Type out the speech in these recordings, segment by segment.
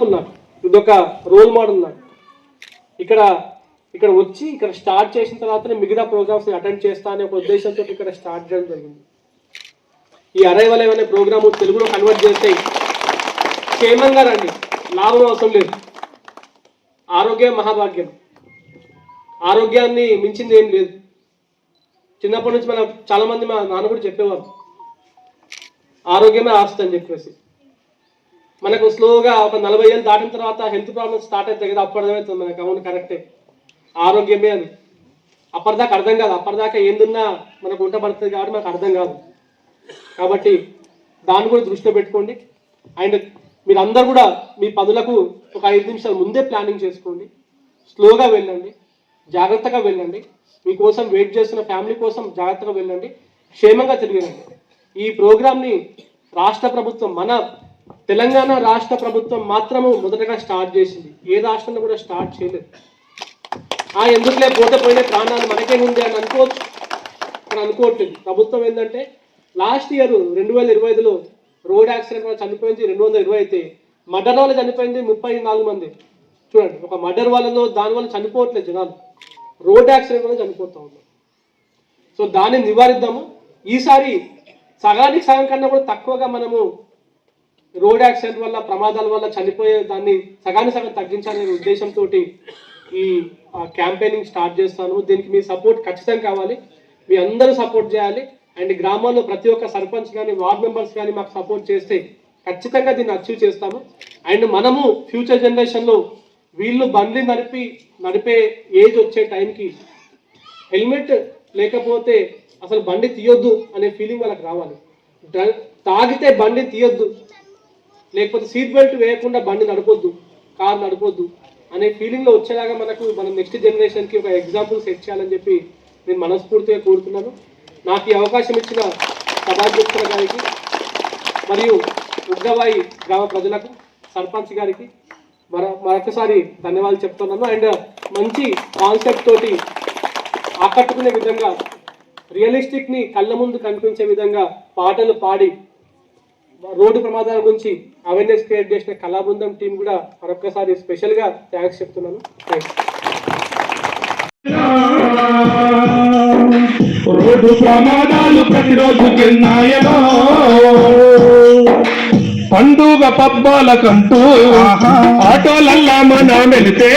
Example నాకు. ఇదొక role model నాకు. ఇక్కడ ఇక్కడ వచ్చి ఇక్కడ స్టార్ట్ చేసిన తర్వాతనే మిగతా ప్రోగ్రామ్స్ అటెండ్ చేస్తా అనే ఒక ఉద్దేశంతో ఇక్కడ స్టార్ట్ చేయడం జరిగింది. ఈ అరైవల్ అనే ప్రోగ్రాము తెలుగులో కన్వర్ట్ చేస్తే క్షేమంగా రండి. లాభం అవసరం లేదు. ఆరోగ్యం మహాభాగ్యం. ఆరోగ్యాన్ని మించింది ఏం లేదు. చిన్నప్పటి నుంచి మన చాలామంది మా నాన్న కూడా చెప్పేవారు. ఆరోగ్యమే ఆస్తి అని చెప్పేసి. మనకు స్లోగా ఒక నలభై ఏళ్ళు దాటిన తర్వాత హెల్త్ ప్రాబ్లమ్స్ స్టార్ట్ అవుతాయి కదా అప్పుడు అర్థమవుతుంది మనకు. అవును కరెక్టే ఆరోగ్యమే అని అప్పటిదాకా అర్థం కాదు. అప్పటిదాకా ఏందున్నా మనకు ఉంట పడుతుంది కాబట్టి మనకు అర్థం కాదు. కాబట్టి దాన్ని కూడా దృష్టిలో పెట్టుకోండి. అండ్ మీరందరూ కూడా మీ పనులకు ఒక ఐదు నిమిషాల ముందే ప్లానింగ్ చేసుకోండి. స్లోగా వెళ్ళండి. జాగ్రత్తగా వెళ్ళండి. మీకోసం వెయిట్ చేస్తున్న ఫ్యామిలీ కోసం జాగ్రత్తగా వెళ్ళండి. క్షేమంగా తిరిగిరండి ఈ ప్రోగ్రామ్ని రాష్ట్ర ప్రభుత్వం మన తెలంగాణ రాష్ట్ర ప్రభుత్వం మాత్రము మొదటగా స్టార్ట్ చేసింది. ఏ రాష్ట్రంలో కూడా స్టార్ట్ చేయలేదు. ఆ ఎందుకులే పోతే పోయిన ప్రాణాలు మనకే ఉంది అని అనుకోవచ్చు. అని అనుకోవట్లేదు. ప్రభుత్వం ఏంటంటే లాస్ట్ ఇయర్ రెండు వేల ఇరవై ఐదులో రోడ్ యాక్సిడెంట్ వల్ల చనిపోయింది రెండు వందల ఇరవై అయితే. మర్డర్ వల్ల చనిపోయింది ముప్పై నాలుగు మంది. చూడండి ఒక మర్డర్ వల్ల దాని వల్ల చనిపోవట్లేదు జనాలు. రోడ్ యాక్సిడెంట్ వల్ల చనిపోతూ ఉన్నారు. సో దాన్ని నివారిద్దాము. ఈసారి సగానికి సగం కన్నా కూడా తక్కువగా మనము రోడ్ యాక్సిడెంట్ వల్ల ప్రమాదాల వల్ల చనిపోయే దాన్ని సగాన్ని సగం తగ్గించాలనే ఉద్దేశంతో ఈ క్యాంపెయినింగ్ స్టార్ట్ చేస్తాను. దీనికి మీ సపోర్ట్ ఖచ్చితంగా కావాలి. మీ అందరూ సపోర్ట్ చేయాలి. అండ్ గ్రామాల్లో ప్రతి ఒక్క సర్పంచ్ కానీ వార్డ్ మెంబర్స్ కానీ మాకు సపోర్ట్ చేస్తే ఖచ్చితంగా దీన్ని అచీవ్ చేస్తాము. అండ్ మనము ఫ్యూచర్ జనరేషన్లో వీళ్ళు బండ్లు నడిపి నడిపే ఏజ్ వచ్చే టైంకి హెల్మెట్ లేకపోతే అసలు బండి తీయొద్దు అనే ఫీలింగ్ వాళ్ళకి రావాలి. తాగితే బండి తీయొద్దు. లేకపోతే సీట్ బెల్ట్ వేయకుండా బండి నడపొద్దు కార్ నడపొద్దు అనే ఫీలింగ్లో వచ్చేలాగా మనకు మనం నెక్స్ట్ జనరేషన్కి ఒక ఎగ్జాంపుల్ సెట్ చేయాలని చెప్పి నేను మనస్ఫూర్తిగా కోరుతున్నాను. నాకు ఈ అవకాశం ఇచ్చిన సభాధ్యక్షుల గారికి మరియు ఉగ్గవాయి గ్రామ ప్రజలకు సర్పంచ్ గారికి మర మరొకసారి ధన్యవాదాలు చెప్తున్నాను. అండ్ మంచి కాన్సెప్ట్ తోటి ఆకట్టుకునే విధంగా రియలిస్టిక్ని కళ్ళ ముందు కనిపించే విధంగా పాటలు పాడి రోడ్డు ప్రమాదాల గురించి అవేర్నెస్ క్రియేట్ చేసిన కళాబృందం టీం కూడా మరొకసారి స్పెషల్గా థ్యాంక్స్ చెప్తున్నాను. థ్యాంక్స్ రోడ్డు ప్రమాదాలు ప్రతిరోజు పండుగ పబ్బాలకంటూ ఆటోలల్లా మన వెళితే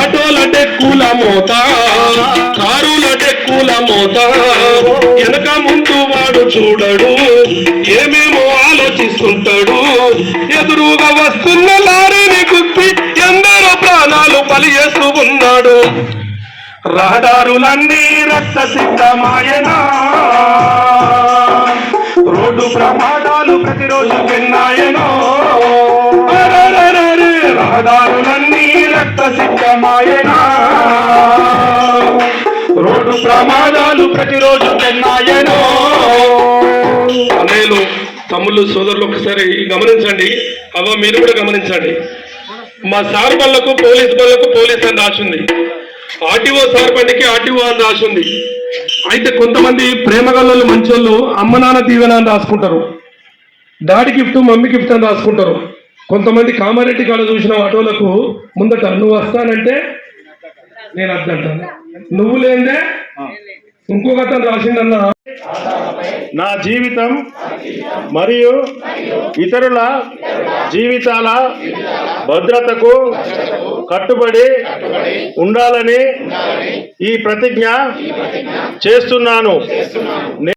ఆటోల డెక్కుల మోత కారుల డెక్కుల మోత. వెనక ముందు వాడు చూడడు ఏమేమో ఎదురుగా వస్తున్న లారీని గుర్తి ఎందరో ప్రాణాలు బలి చేస్తూ ఉన్నాడు. రహదారులన్నీ రక్త సిద్ధమాయనా రోడ్డు ప్రమాదాలు ప్రతిరోజు విన్నాయనో. రహదారులన్నీ రక్త సిద్ధమాయనా రోడ్డు ప్రమాదాలు ప్రతిరోజు విన్నాయనో. అన్నయ్యలు తమ్ముళ్ళు సోదరులు ఒకసారి గమనించండి. అవ్వ మీరు కూడా గమనించండి. మా సార్ బళ్ళకు పోలీస్ బళ్ళకు పోలీస్ అని రాసింది. ఆర్టీఓ సార్ బండికి ఆర్టీఓ అని రాసింది. అయితే కొంతమంది ప్రేమగల్లలు మంచోళ్ళు అమ్మ నాన్న దీవెన అని రాసుకుంటారు. డాడీ గిఫ్ట్ మమ్మీ గిఫ్ట్ అని రాసుకుంటారు. కొంతమంది కామారెడ్డి కాడ చూసిన ఆటోలకు ముందట నువ్వు వస్తానంటే నేను అద్దంటాను నువ్వు లేదే ఇంకొక అతను రాసిండన్నా నా జీవితం మరియు ఇతరుల జీవితాల భద్రతకు కట్టుబడి ఉండాలని ఈ ప్రతిజ్ఞ చేస్తున్నాను.